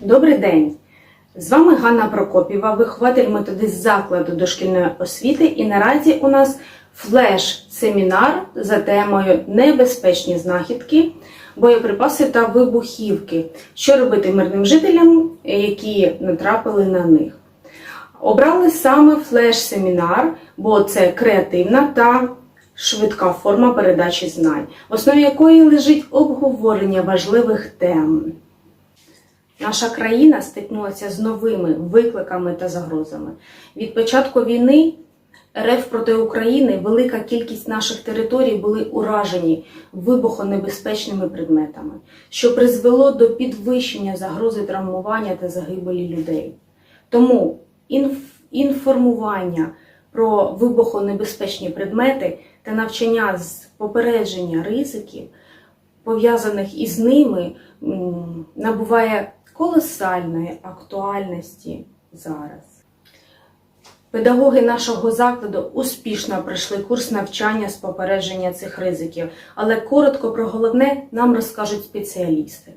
Добрий день! З вами Ганна Прокопєва, вихователь методист закладу дошкільної освіти. І наразі у нас флеш-семінар за темою Небезпечні знахідки, боєприпаси та вибухівки. Що робити мирним жителям, які натрапили на них. Обрали саме флеш-семінар, бо це креативна та швидка форма передачі знань, в основі якої лежить обговорення важливих тем. Наша країна стикнулася з новими викликами та загрозами. Від початку війни РФ проти України велика кількість наших територій були уражені вибухонебезпечними предметами, що призвело до підвищення загрози травмування та загибелі людей. Тому інф- інформування про вибухонебезпечні предмети та навчання з попередження ризиків, пов'язаних із ними, набуває колосальної актуальності зараз. Педагоги нашого закладу успішно пройшли курс навчання з попередження цих ризиків, але коротко про головне нам розкажуть спеціалісти.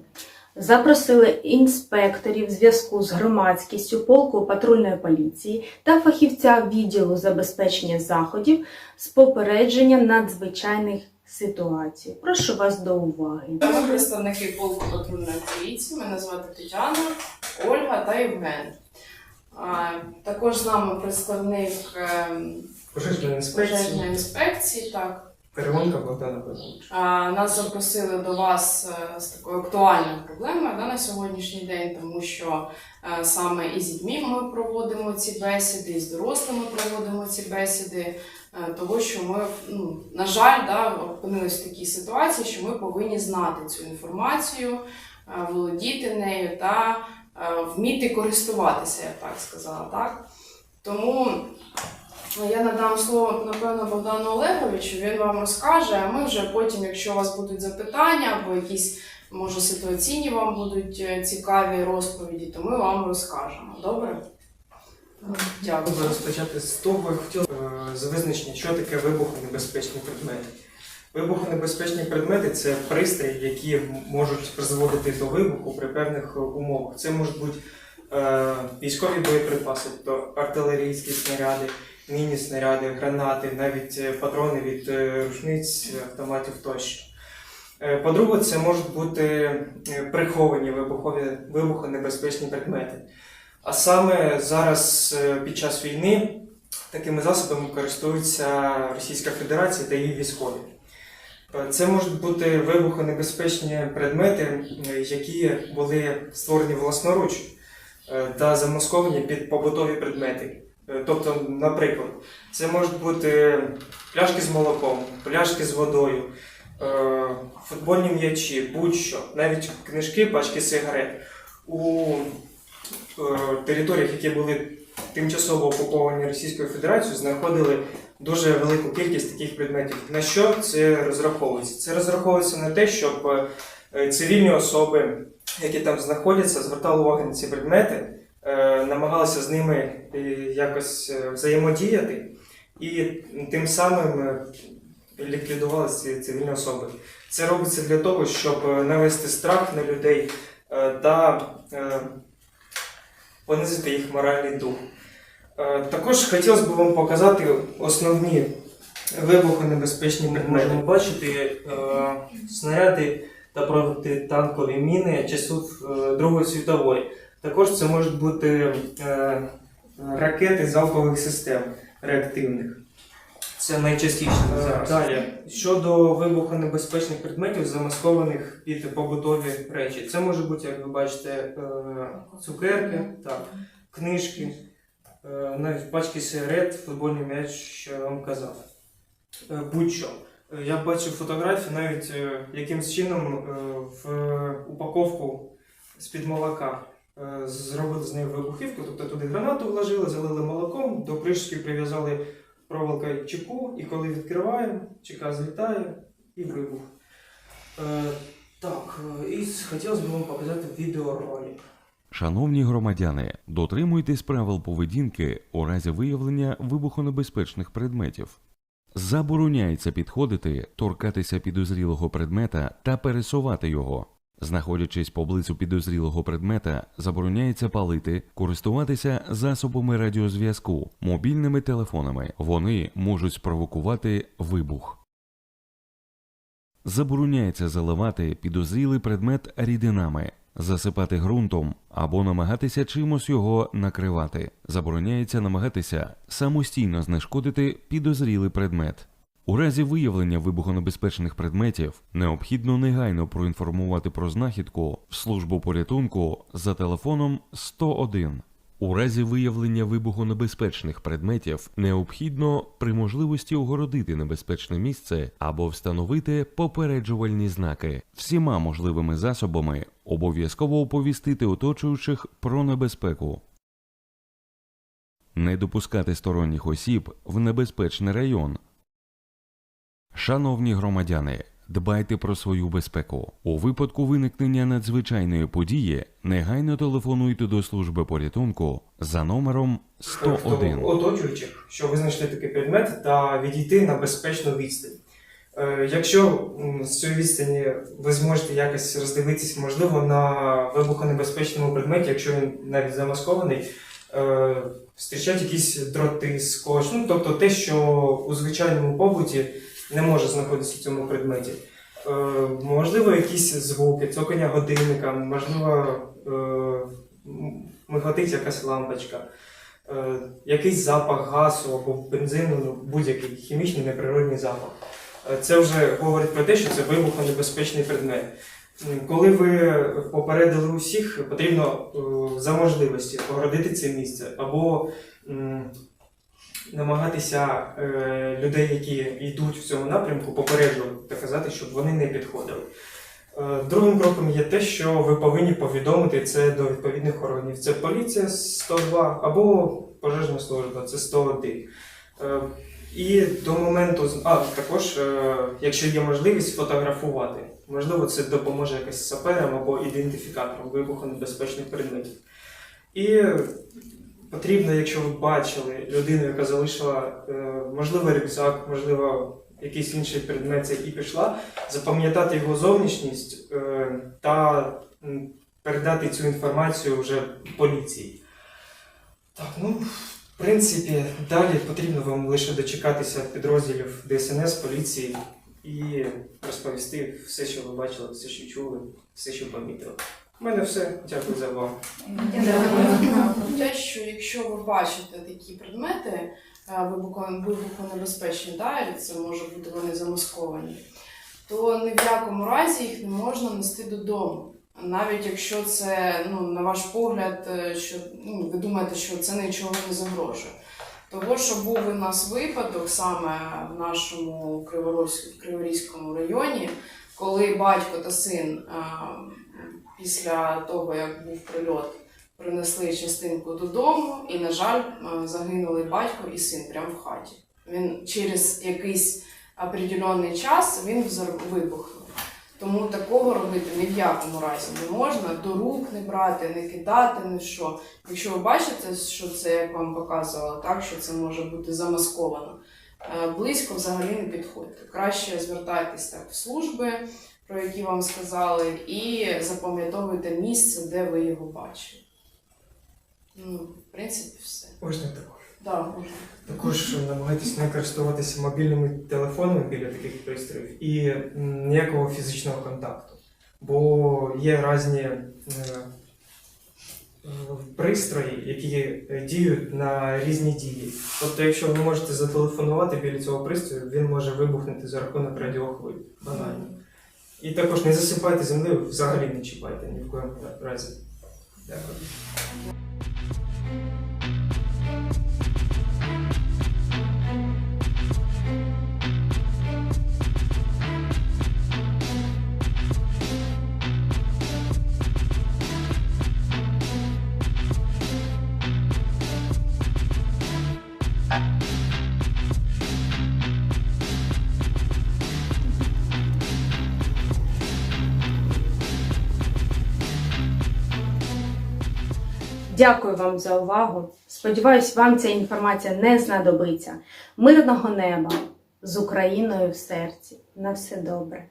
Запросили інспекторів зв'язку з громадськістю полку патрульної поліції та фахівця відділу забезпечення заходів з попередження надзвичайних ситуацій. Прошу вас до уваги. Ми представники полку патрульної поліції. Мене звати Тетяна, Ольга та Євген. А, Також з нами представник ем, Пожежної пожежної інспекції. Так. Перегонка Богдана Петровича. А, Нас запросили до вас е, з такою актуальною проблемою да, на сьогоднішній день, тому що е, саме і з дітьми ми проводимо ці бесіди, і з дорослими проводимо ці бесіди, того що ми, ну, на жаль, да, опинилися в такій ситуації, що ми повинні знати цю інформацію, е, володіти нею та е, вміти користуватися, я б так сказала. Так? Тому Ну, Я надам слово, напевно, Богдану Олеговичу, він вам розкаже, а ми вже потім, якщо у вас будуть запитання або якісь, може, ситуаційні вам будуть е, цікаві розповіді, то ми вам розкажемо. Добре? Дякую. Розпочати з того, хотів е, з визначення, що таке вибухонебезпечні предмети. Вибухонебезпечні предмети це пристрої, які можуть призводити до вибуху при певних умовах. Це можуть бути е, військові боєприпаси, тобто артилерійські снаряди, міні снаряди, гранати, навіть е, патрони від е, рушниць, автоматів тощо. Е, По-друге, це можуть бути приховані вибухові, вибухонебезпечні предмети. А саме зараз під час війни такими засобами користується Російська Федерація та її військові. Е, Це можуть бути вибухонебезпечні предмети, е, які були створені власноруч е, та замасковані під побутові предмети. Тобто, наприклад, це можуть бути пляшки з молоком, пляшки з водою, футбольні м'ячі, будь-що, навіть книжки, пачки сигарет. У територіях, які були тимчасово окуповані Російською Федерацією, знаходили дуже велику кількість таких предметів. На що це розраховується? Це розраховується на те, щоб е, цивільні особи, які там знаходяться, звертали увагу на ці предмети, е, намагалися з ними е, якось взаємодіяти і тим самим ліквідували ці цивільні особи. Це робиться для того, щоб навести страх на людей та понизити їх моральний дух. Е, Також хотілося б вам показати основні вибухонебезпечні предмети. Можемо бачити е, снаряди та протитанкові міни часів е, Другої світової. Також це можуть бути ракети залпових систем реактивних. Це найчастіше зараз. Далі. Щодо вибухонебезпечних предметів, замаскованих під побутові речі. Це може бути, як ви бачите, е, цукерки, так, книжки, е, навіть пачки сигарет, футбольний м'яч, що я вам казав. Е, Будь-що. Е, Я бачив фотографії навіть е, якимсь чином е, в упаковку з-під молока. е, Зробили з неї вибухівку, тобто туди гранату вложили, залили молоком, до кришки прив'язали проволокою чеку, і коли відкриваємо, чека злітає і вибух. Е, так, е, і хотілося б вам показати відеоролик. Шановні громадяни, дотримуйтесь правил поведінки у разі виявлення вибухонебезпечних предметів. Забороняється підходити, торкатися підозрілого предмета та пересувати його. Знаходячись поблизу підозрілого предмета, забороняється палити, користуватися засобами радіозв'язку, мобільними телефонами. Вони можуть спровокувати вибух. Забороняється заливати підозрілий предмет рідинами, засипати ґрунтом або намагатися чимось його накривати. Забороняється намагатися самостійно знешкодити підозрілий предмет. У разі виявлення вибухонебезпечних предметів необхідно негайно проінформувати про знахідку в службу порятунку за телефоном 101. У разі виявлення вибухонебезпечних предметів необхідно при можливості огородити небезпечне місце або встановити попереджувальні знаки. Всіма можливими засобами обов'язково оповістити оточуючих про небезпеку. Не допускати сторонніх осіб в небезпечний район. Шановні громадяни, дбайте про свою безпеку. У випадку виникнення надзвичайної події негайно телефонуйте до служби порятунку за номером 101. оточуючих, що ви знайшли такий предмет, та відійти на безпечну відстань. Е, Якщо з цієї відстані ви зможете якось роздивитись, можливо, на вибухонебезпечному предметі, якщо він навіть замаскований, е, зустрічати якісь дроти, скотч, ну тобто те, що у звичайному побуті не може знаходитися в цьому предметі. Е, Можливо, якісь звуки, цокання годинника, можливо, е, якась лампочка, е, якийсь запах газу або бензину, ну, будь-який хімічний неприродний запах. Е, Це вже говорить про те, що це вибухонебезпечний предмет. Коли ви попередили усіх, потрібно за можливості огородити це місце або намагатися е, людей, які йдуть в цьому напрямку, попереджувати та казати, щоб вони не підходили. Е, Другим кроком є те, що ви повинні повідомити це до відповідних органів. Це поліція 102 або пожежна служба, це 101. Е, І до моменту, а також, е, якщо є можливість, фотографувати. Можливо, це допоможе якось саперам або ідентифікаторам вибухонебезпечних предметів. І потрібно, якщо ви бачили людину, яка залишила, е, можливо, рюкзак, можливо, якийсь інший предмет, який пішла, запам'ятати його зовнішність е, та передати цю інформацію вже поліції. Так, ну, в принципі, далі потрібно вам лише дочекатися підрозділів ДСНС, поліції і розповісти все, що ви бачили, все, що чули, все, що помітили. У мене все. Дякую за увагу. Те, що якщо ви бачите такі предмети е, вибухонебезпечні, да, і це може бути вони замасковані, то ні в якому разі їх не можна нести додому. Навіть якщо це, ну, на ваш погляд, е, що ну, ви думаєте, що це нічого не загрожує. Того, що був у нас випадок саме в нашому Криворізькому районі, коли батько та син е, після того, як був прильот, принесли частинку додому, і, на жаль, е, загинули батько і син прямо в хаті. Він через якийсь определений час він вибухнув. Тому такого робити ні в якому разі не можна, до рук не брати, не кидати, в що. Якщо ви бачите, що це, як вам показувала, так, що це може бути замасковано, е, близько взагалі не підходьте. Краще звертайтесь так в служби, про які вам сказали, і запам'ятовуйте місце, де ви його бачили. Ну, в принципі, все. Можна також. Да, можна. Також намагайтесь не користуватися мобільними телефонами біля таких пристроїв і ніякого фізичного контакту. Бо є різні е, пристрої, які е, діють на різні дії. Тобто, якщо ви можете зателефонувати біля цього пристрою, він може вибухнути за рахунок радіохвиль. Банально. І також не засипайте землею, взагалі не чіпайте ні в коєму разі. Дякую. Дякую вам за увагу. Сподіваюсь, вам ця інформація не знадобиться. Мирного неба з Україною в серці. На все добре.